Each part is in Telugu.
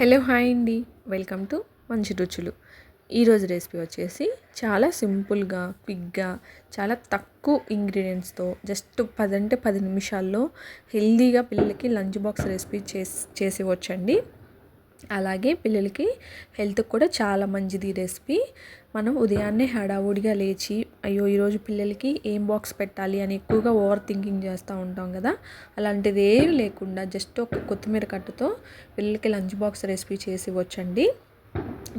హలో హాయ్ అండి. వెల్కమ్ టు మంచి రుచులు. ఈరోజు రెసిపీ వచ్చేసి చాలా సింపుల్గా క్విక్గా చాలా తక్కువ ఇంగ్రీడియంట్స్తో జస్ట్ పది అంటే పది నిమిషాల్లో హెల్దీగా పిల్లలకి లంచ్ బాక్స్ రెసిపీ చేసి చేసి వచ్చండి అలాగే పిల్లలకి హెల్త్కి కూడా చాలా మంచిది ఈ రెసిపీ. మనం ఉదయాన్నే హడావుడిగా లేచి అయ్యో ఈరోజు పిల్లలకి ఏం బాక్స్ పెట్టాలి అని ఎక్కువగా ఓవర్ థింకింగ్ చేస్తూ ఉంటాం కదా. అలాంటిది లేకుండా జస్ట్ ఒక కొత్తిమీర కట్టుతో పిల్లలకి లంచ్ బాక్స్ రెసిపీ చేసి వచ్చండి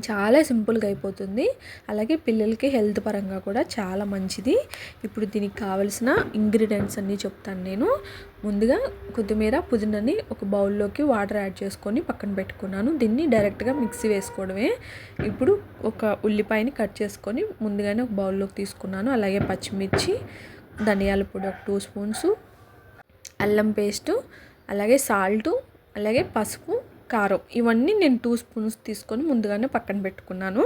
చాలా సింపుల్గా అయిపోతుంది. అలాగే పిల్లలకి హెల్త్ పరంగా కూడా చాలా మంచిది. ఇప్పుడు దీనికి కావలసిన ఇంగ్రీడియంట్స్ అన్నీ చెప్తాను నేను. ముందుగా కొత్తిమీర పుదీనాని ఒక బౌల్లోకి వాటర్ యాడ్ చేసుకొని పక్కన పెట్టుకున్నాను. దీన్ని డైరెక్ట్గా మిక్సీ వేసుకోవడమే. ఇప్పుడు ఒక ఉల్లిపాయని కట్ చేసుకొని ముందుగానే ఒక బౌల్లోకి తీసుకున్నాను. అలాగే పచ్చిమిర్చి ధనియాల పొడి ఒక టూ స్పూన్స్ అల్లం పేస్టు అలాగే సాల్టు అలాగే పసుపు కారం ఇవన్నీ నేను టూ స్పూన్స్ తీసుకొని ముందుగానే పక్కన పెట్టుకున్నాను.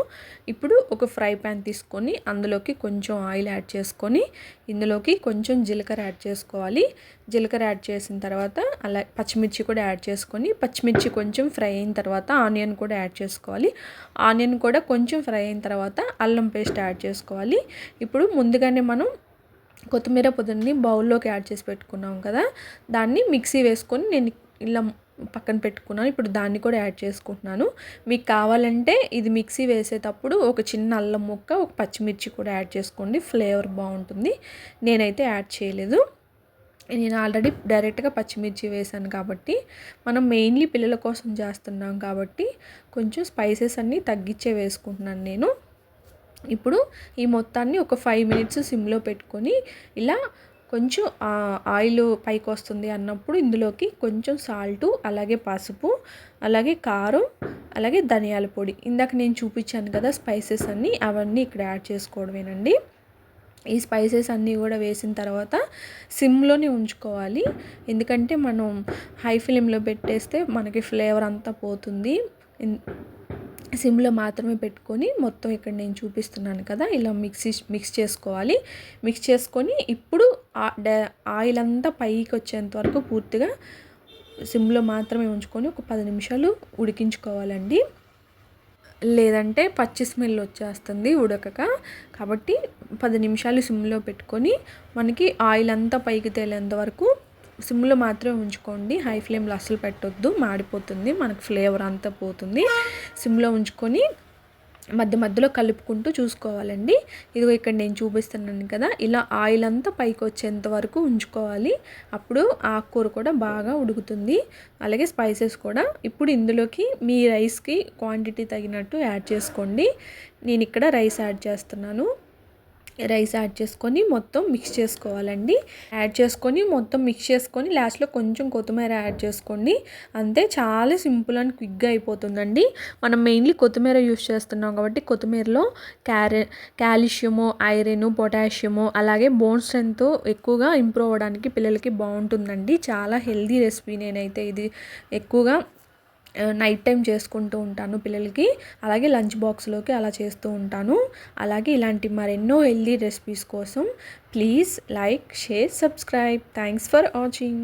ఇప్పుడు ఒక ఫ్రై ప్యాన్ తీసుకొని అందులోకి కొంచెం ఆయిల్ యాడ్ చేసుకొని ఇందులోకి కొంచెం జీలకర్ర యాడ్ చేసుకోవాలి. జీలకర్ర యాడ్ చేసిన తర్వాత అలా పచ్చిమిర్చి కూడా యాడ్ చేసుకొని పచ్చిమిర్చి కొంచెం ఫ్రై అయిన తర్వాత ఆనియన్ కూడా యాడ్ చేసుకోవాలి. ఆనియన్ కూడా కొంచెం ఫ్రై అయిన తర్వాత అల్లం పేస్ట్ యాడ్ చేసుకోవాలి. ఇప్పుడు ముందుగానే మనం కొత్తిమీర పుదీని బౌల్లోకి యాడ్ చేసి పెట్టుకున్నాం కదా దాన్ని మిక్సీ వేసుకొని నేను ఇలా పక్కన పెట్టుకున్నాను. ఇప్పుడు దాన్ని కూడా యాడ్ చేసుకుంటున్నాను. మీకు కావాలంటే ఇది మిక్సీ వేసేటప్పుడు ఒక చిన్న అల్లం ముక్క ఒక పచ్చిమిర్చి కూడా యాడ్ చేసుకోండి. ఫ్లేవర్ బాగుంటుంది. నేనైతే యాడ్ చేయలేదు. నేను ఆల్రెడీ డైరెక్ట్గా పచ్చిమిర్చి వేసాను కాబట్టి మనం మెయిన్లీ పిల్లల కోసం చేస్తున్నాం కాబట్టి కొంచెం స్పైసెస్ అన్నీ తగ్గించే వేసుకుంటున్నాను నేను. ఇప్పుడు ఈ మొత్తాన్ని ఒక ఫైవ్ మినిట్స్ సిమ్లో పెట్టుకొని ఇలా కొంచెం ఆయిల్ పైకి వస్తుంది అన్నప్పుడు ఇందులోకి కొంచెం సాల్టు అలాగే పసుపు అలాగే కారం అలాగే ధనియాల పొడి. ఇందాక నేను చూపించాను కదా స్పైసెస్ అన్నీ అవన్నీ ఇక్కడ యాడ్ చేసుకోవడమేనండి. ఈ స్పైసెస్ అన్నీ కూడా వేసిన తర్వాత సిమ్లోనే ఉంచుకోవాలి. ఎందుకంటే మనం హై ఫ్లేమ్లో పెట్టేస్తే మనకి ఫ్లేవర్ అంతా పోతుంది. సిమ్లో మాత్రమే పెట్టుకొని మొత్తం ఇక్కడ నేను చూపిస్తున్నాను కదా ఇలా మిక్సీ మిక్స్ చేసుకోవాలి. మిక్స్ చేసుకొని ఇప్పుడు ఆయిల్ అంతా పైకి వచ్చేంత వరకు పూర్తిగా సిమ్లో మాత్రమే ఉంచుకొని ఒక పది నిమిషాలు ఉడికించుకోవాలండి. లేదంటే పచ్చి స్మెల్ వచ్చేస్తుంది ఉడకక. కాబట్టి పది నిమిషాలు సిమ్లో పెట్టుకొని మనకి ఆయిల్ అంతా పైకి తేలేంత వరకు సిమ్లో మాత్రమే ఉంచుకోండి. హై ఫ్లేమ్లో అస్సలు పెట్టొద్దు. మాడిపోతుంది. మనకు ఫ్లేవర్ అంతా పోతుంది. సిమ్లో ఉంచుకొని మధ్య మధ్యలో కలుపుకుంటూ చూసుకోవాలండి. ఇదిగో ఇక్కడ నేను చూపిస్తున్నాను కదా. ఇలా ఆయిల్ అంతా పైకి వచ్చేంత వరకు ఉంచుకోవాలి. అప్పుడు ఆకుకూర కూడా బాగా ఉడుకుతుంది. అలాగే స్పైసెస్ కూడా. ఇప్పుడు ఇందులోకి మీ రైస్కి క్వాంటిటీ తగినట్టు యాడ్ చేసుకోండి. నేను ఇక్కడ రైస్ యాడ్ చేస్తున్నాను. రైస్ యాడ్ చేసుకొని మొత్తం మిక్స్ చేసుకోవాలండి. యాడ్ చేసుకొని మొత్తం మిక్స్ చేసుకొని లాస్ట్లో కొంచెం కొత్తిమీర యాడ్ చేసుకోండి. అంతే చాలా సింపుల్ అండ్ క్విక్గా అయిపోతుందండి. మనం మెయిన్లీ కొత్తిమీర యూస్ చేస్తున్నాం కాబట్టి కొత్తిమీరలో క్యారె కాల్షియము ఐరన్ పొటాషియము అలాగే బోన్ స్ట్రెంత్ ఎక్కువగా ఇంప్రూవ్ అవ్వడానికి పిల్లలకి బాగుంటుందండి. చాలా హెల్దీ రెసిపీ నేనైతే ఇది. ఎక్కువగా నైట్ టైం చేసుకుంటూ ఉంటాను పిల్లలకి. అలాగే లంచ్ బాక్స్లోకి అలా చేస్తూ ఉంటాను. అలాగే ఇలాంటి మరెన్నో హెల్దీ రెసిపీస్ కోసం please like share subscribe thanks for watching